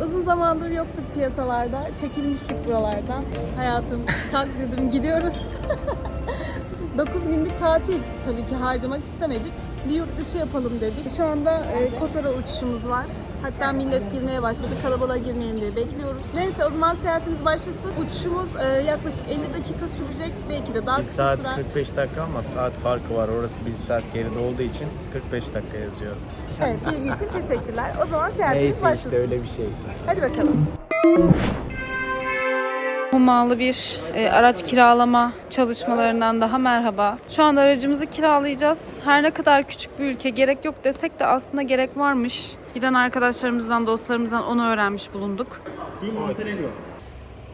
Uzun zamandır yoktuk piyasalarda. Çekilmiştik buralardan. Hayatım kalk dedim gidiyoruz. 9 günlük tatil tabii ki harcamak istemedik. Bir yurt dışı yapalım dedik. Şu anda e, Kotor'a uçuşumuz var. Hatta millet girmeye başladı. Kalabalığa girmeyin diye bekliyoruz. Neyse o zaman seyahatimiz başlasın. Uçuşumuz e, yaklaşık 50 dakika sürecek. Belki de daha 1 kısa saat sürer. 45 dakika ama saat farkı var. Orası 1 saat geride olduğu için 45 dakika yazıyor. Evet bilgi için teşekkürler. O zaman seyahatimiz Neyse başlasın. işte öyle bir şey. Hadi bakalım. Humalı bir e, araç kiralama çalışmalarından daha merhaba. Şu anda aracımızı kiralayacağız. Her ne kadar küçük bir ülke gerek yok desek de aslında gerek varmış. Giden arkadaşlarımızdan, dostlarımızdan onu öğrenmiş bulunduk.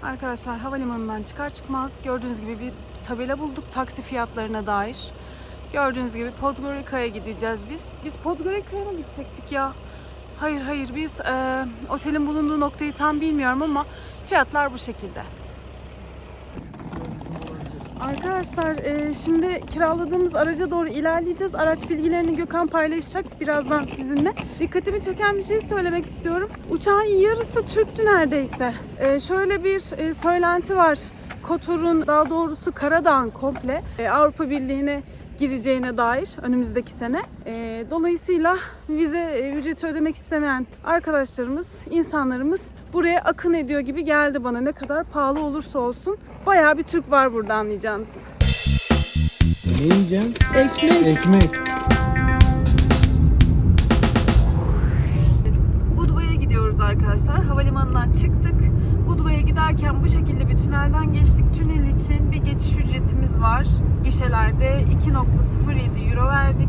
Arkadaşlar havalimanından çıkar çıkmaz gördüğünüz gibi bir tabela bulduk taksi fiyatlarına dair. Gördüğünüz gibi Podgorica'ya gideceğiz biz. Biz Podgorica'ya mı gidecektik ya? Hayır hayır biz e, otelin bulunduğu noktayı tam bilmiyorum ama fiyatlar bu şekilde. Arkadaşlar e, şimdi kiraladığımız araca doğru ilerleyeceğiz. Araç bilgilerini Gökhan paylaşacak birazdan sizinle. Dikkatimi çeken bir şey söylemek istiyorum. Uçağın yarısı Türktü neredeyse. E, şöyle bir e, söylenti var. Kotor'un daha doğrusu Karadağ'ın komple e, Avrupa Birliği'ne gireceğine dair önümüzdeki sene. E, dolayısıyla vize e, ücreti ödemek istemeyen arkadaşlarımız, insanlarımız buraya akın ediyor gibi geldi bana. Ne kadar pahalı olursa olsun. Bayağı bir Türk var burada anlayacağınız. Ne yiyeceğim? Ekmek. Ekmek. Budva'ya gidiyoruz arkadaşlar. Havalimanından çıktık. Budva'ya giderken bu şekilde bir tünelden geçtik. Tünel için bir geçiş ücretimiz var. Gişelerde 2.07 euro verdik.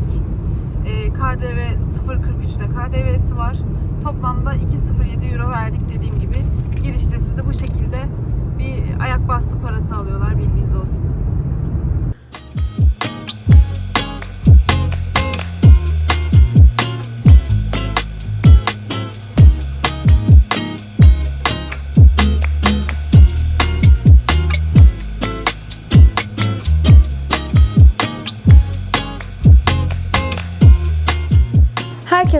Ee, KDV 0.43'te KDV'si var. Toplamda 2.07 euro verdik dediğim gibi. Girişte size bu şekilde bir ayak bastı parası alıyorlar bildiğiniz olsun.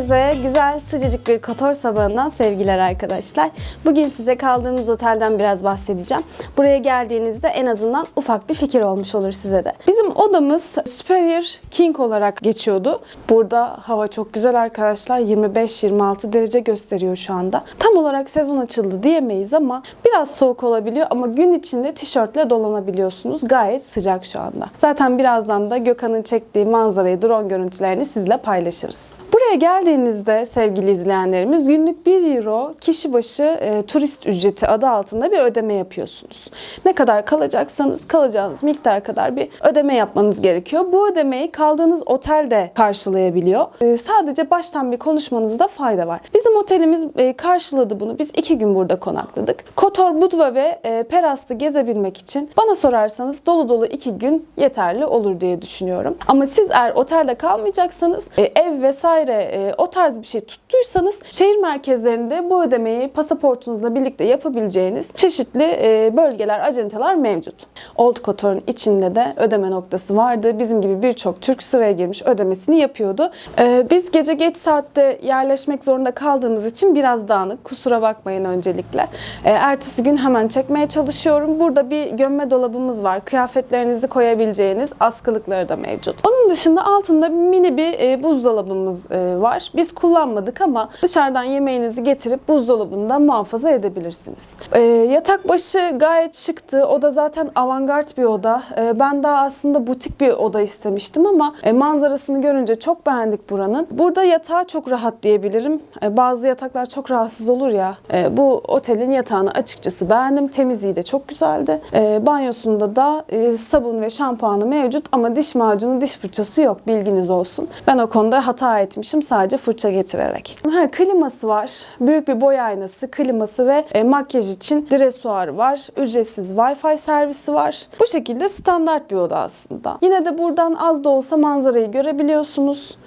Herkese güzel sıcacık bir Kotor sabahından sevgiler arkadaşlar. Bugün size kaldığımız otelden biraz bahsedeceğim. Buraya geldiğinizde en azından ufak bir fikir olmuş olur size de. Bizim odamız Superior King olarak geçiyordu. Burada hava çok güzel arkadaşlar. 25-26 derece gösteriyor şu anda. Tam olarak sezon açıldı diyemeyiz ama biraz soğuk olabiliyor ama gün içinde tişörtle dolanabiliyorsunuz. Gayet sıcak şu anda. Zaten birazdan da Gökhan'ın çektiği manzarayı, drone görüntülerini sizle paylaşırız. Buraya geldiğinizde sevgili izleyenlerimiz günlük 1 euro kişi başı e, turist ücreti adı altında bir ödeme yapıyorsunuz. Ne kadar kalacaksanız kalacağınız miktar kadar bir ödeme yapmanız gerekiyor. Bu ödemeyi kaldığınız otel de karşılayabiliyor. E, sadece baştan bir konuşmanızda fayda var. Bizim otelimiz e, karşıladı bunu. Biz iki gün burada konakladık. Kotor, Budva ve e, Peras'ı gezebilmek için bana sorarsanız dolu dolu iki gün yeterli olur diye düşünüyorum. Ama siz eğer otelde kalmayacaksanız e, ev vesaire e, o tarz bir şey tuttuysanız şehir merkezlerinde bu ödemeyi pasaportunuzla birlikte yapabileceğiniz çeşitli e, bölgeler, acenteler mevcut. Old Kotor'un içinde de ödeme noktası vardı. Bizim gibi birçok Türk sıraya girmiş ödemesini yapıyordu. E, biz gece geç saatte yerleşmek zorunda kaldığımız için biraz dağınık. Kusura bakmayın öncelikle. E, ertesi gün hemen çekmeye çalışıyorum. Burada bir gömme dolabımız var. Kıyafetlerinizi koyabileceğiniz askılıkları da mevcut. Onun dışında altında mini bir e, buzdolabımız e, var. Biz kullanmadık ama dışarıdan yemeğinizi getirip buzdolabında muhafaza edebilirsiniz. E, yatak başı gayet şıktı. O da zaten avantgard bir oda. E, ben daha aslında butik bir oda istemiştim ama manzarasını görünce çok beğendik buranın. Burada yatağı çok rahat diyebilirim. Bazı yataklar çok rahatsız olur ya. Bu otelin yatağını açıkçası beğendim. Temizliği de çok güzeldi. Banyosunda da sabun ve şampuanı mevcut ama diş macunu, diş fırçası yok. Bilginiz olsun. Ben o konuda hata etmişim sadece fırça getirerek. Ha, kliması var. Büyük bir boy aynası, kliması ve e, makyaj için dresuarı var. Ücretsiz Wi-Fi servisi var. Bu şekilde standart bir oda aslında. Yine de buradan az da olsa manzarayı görebiliyorsunuz.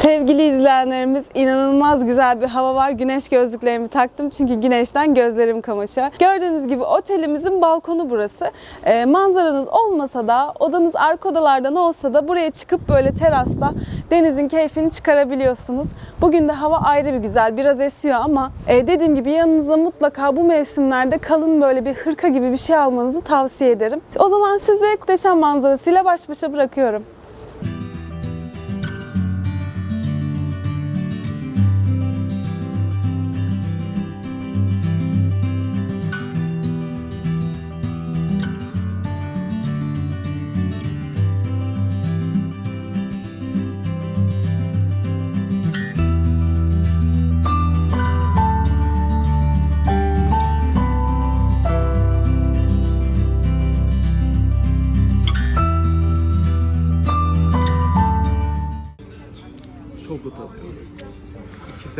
Sevgili izleyenlerimiz inanılmaz güzel bir hava var. Güneş gözlüklerimi taktım çünkü güneşten gözlerim kamaşıyor. Gördüğünüz gibi otelimizin balkonu burası. Ee, manzaranız olmasa da odanız arka odalardan olsa da buraya çıkıp böyle terasta denizin keyfini çıkarabiliyorsunuz. Bugün de hava ayrı bir güzel. Biraz esiyor ama e, dediğim gibi yanınıza mutlaka bu mevsimlerde kalın böyle bir hırka gibi bir şey almanızı tavsiye ederim. O zaman sizi muhteşem manzarasıyla baş başa bırakıyorum.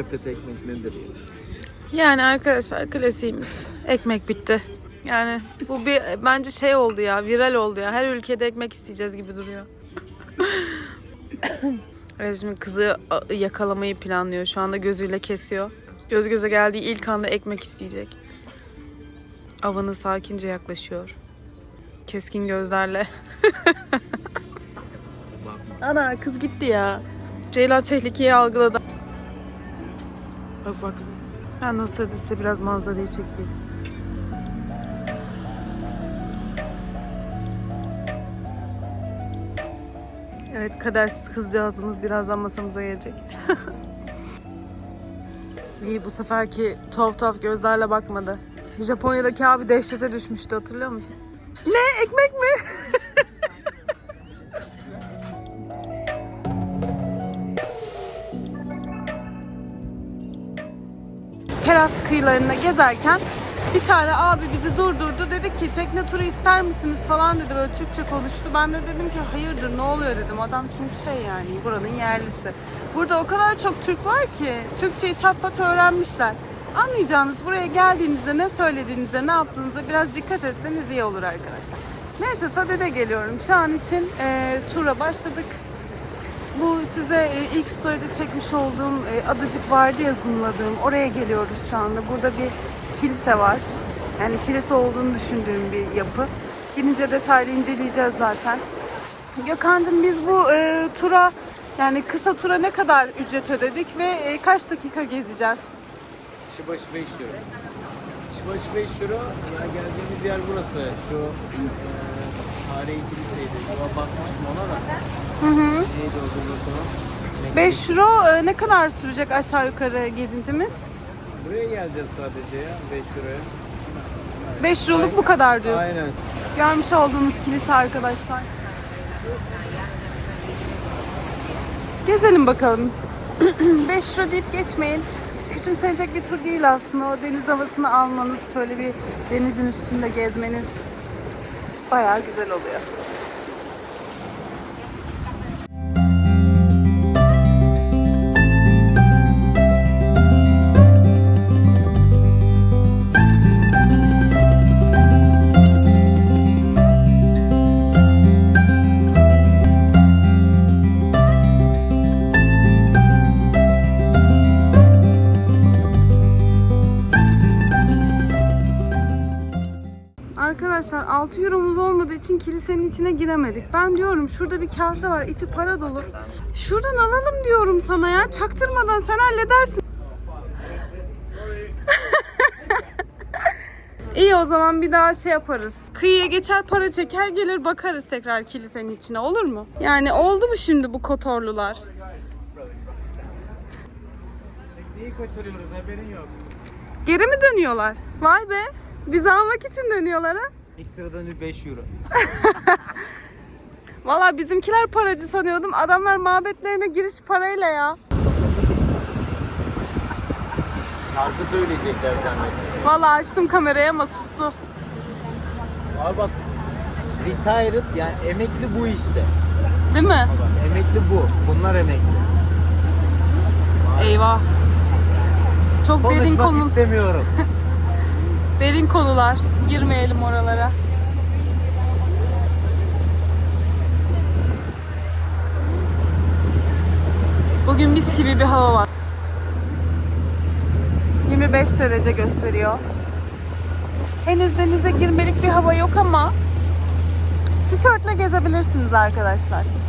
İki sepet ekmek nedir ya? Yani arkadaşlar klasiğimiz. Ekmek bitti. Yani bu bir bence şey oldu ya, viral oldu ya. Her ülkede ekmek isteyeceğiz gibi duruyor. Şimdi kızı yakalamayı planlıyor. Şu anda gözüyle kesiyor. Göz göze geldiği ilk anda ekmek isteyecek. Avını sakince yaklaşıyor. Keskin gözlerle. Ana kız gitti ya. Ceylan tehlikeyi algıladı. Bak bak. Ben nasıl size biraz manzarayı çekeyim. Evet kadersiz kızcağızımız birazdan masamıza gelecek. İyi bu seferki tuhaf tuhaf gözlerle bakmadı. Japonya'daki abi dehşete düşmüştü hatırlıyor musun? Ne ekmek mi? Kıyılarında gezerken bir tane abi bizi durdurdu. Dedi ki tekne turu ister misiniz falan dedi. Böyle Türkçe konuştu. Ben de dedim ki hayırdır ne oluyor dedim. Adam çünkü şey yani buranın yerlisi. Burada o kadar çok Türk var ki Türkçeyi çat pat öğrenmişler. Anlayacağınız buraya geldiğinizde ne söylediğinizde ne yaptığınızda biraz dikkat etseniz iyi olur arkadaşlar. Neyse Sade'de geliyorum. Şu an için e, tura başladık. Bu size e, ilk story'de çekmiş olduğum e, adacık vardı ya zoomladığım. Oraya geliyoruz şu anda. Burada bir kilise var. Yani kilise olduğunu düşündüğüm bir yapı. Gidince detaylı inceleyeceğiz zaten. Gökhan'cığım biz bu e, tura yani kısa tura ne kadar ücret ödedik ve e, kaç dakika gezeceğiz? Kişi başı 5 euro. Kişi başı 5 euro. Ya geldiğimiz yer burası. Şu e, tarihi kiliseydi. Yo, bakmıştım ona da. Hı hı. Neydi o zaman? 5 euro e, ne kadar sürecek aşağı yukarı gezintimiz? Buraya geleceğiz sadece ya 5 euroya. 5 euroluk bu kadar diyorsun. Aynen. Görmüş olduğunuz kilise arkadaşlar. Gezelim bakalım. 5 euro deyip geçmeyin. Küçümsenecek bir tur değil aslında. O deniz havasını almanız, şöyle bir denizin üstünde gezmeniz bayağı güzel oluyor. Arkadaşlar 6 euromuz olmadığı için kilisenin içine giremedik. Ben diyorum şurada bir kase var içi para dolu. Şuradan alalım diyorum sana ya. Çaktırmadan sen halledersin. İyi o zaman bir daha şey yaparız. Kıyıya geçer para çeker gelir bakarız tekrar kilisenin içine olur mu? Yani oldu mu şimdi bu kotorlular? Neyi kaçırıyoruz haberin yok. Geri mi dönüyorlar? Vay be. Bizi almak için dönüyorlar ha. Ekstradan bir 5 euro. Valla bizimkiler paracı sanıyordum. Adamlar mabetlerine giriş parayla ya. Şarkı söyleyecekler zannettim. Valla açtım kamerayı ama sustu. Abi bak retired yani emekli bu işte. Değil mi? Bak, emekli bu. Bunlar emekli. Eyvah. Çok derin Konuşmak konu, istemiyorum. derin konular. Girmeyelim oralara. Bugün mis gibi bir hava var. 25 derece gösteriyor. Henüz denize girmelik bir hava yok ama tişörtle gezebilirsiniz arkadaşlar.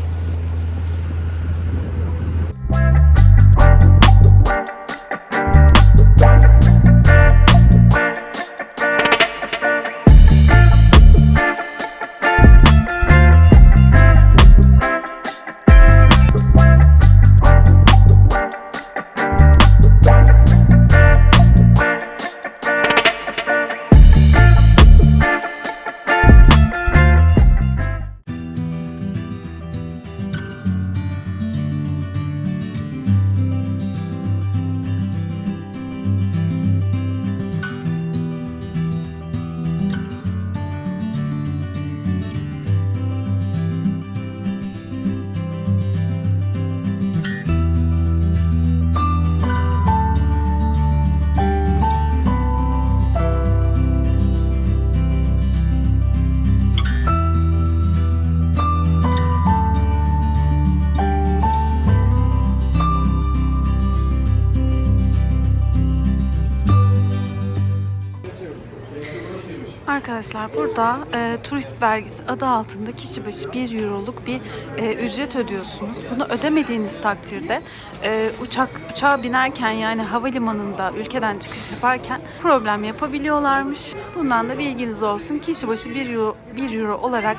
Arkadaşlar burada e, turist vergisi adı altında kişi başı 1 euroluk bir e, ücret ödüyorsunuz. Bunu ödemediğiniz takdirde e, uçak uçağa binerken yani havalimanında ülkeden çıkış yaparken problem yapabiliyorlarmış. Bundan da bilginiz olsun. Kişi başı 1 euro, 1 euro olarak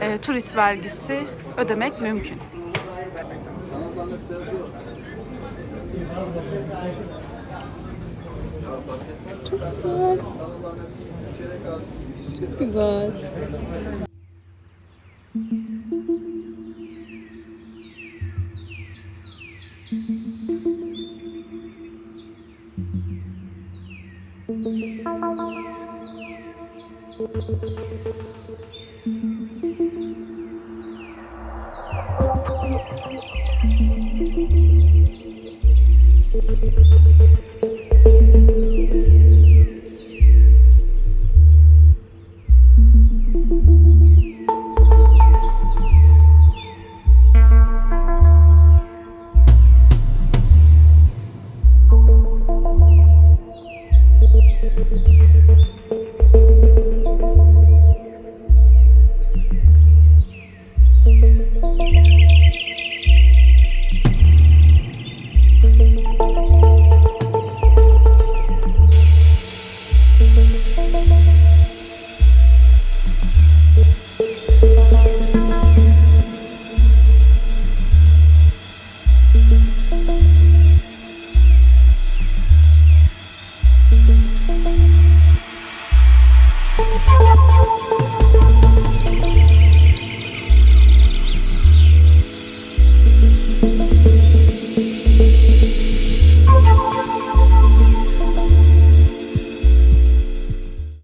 e, turist vergisi ödemek mümkün. Güzel. Güzel. Thank you.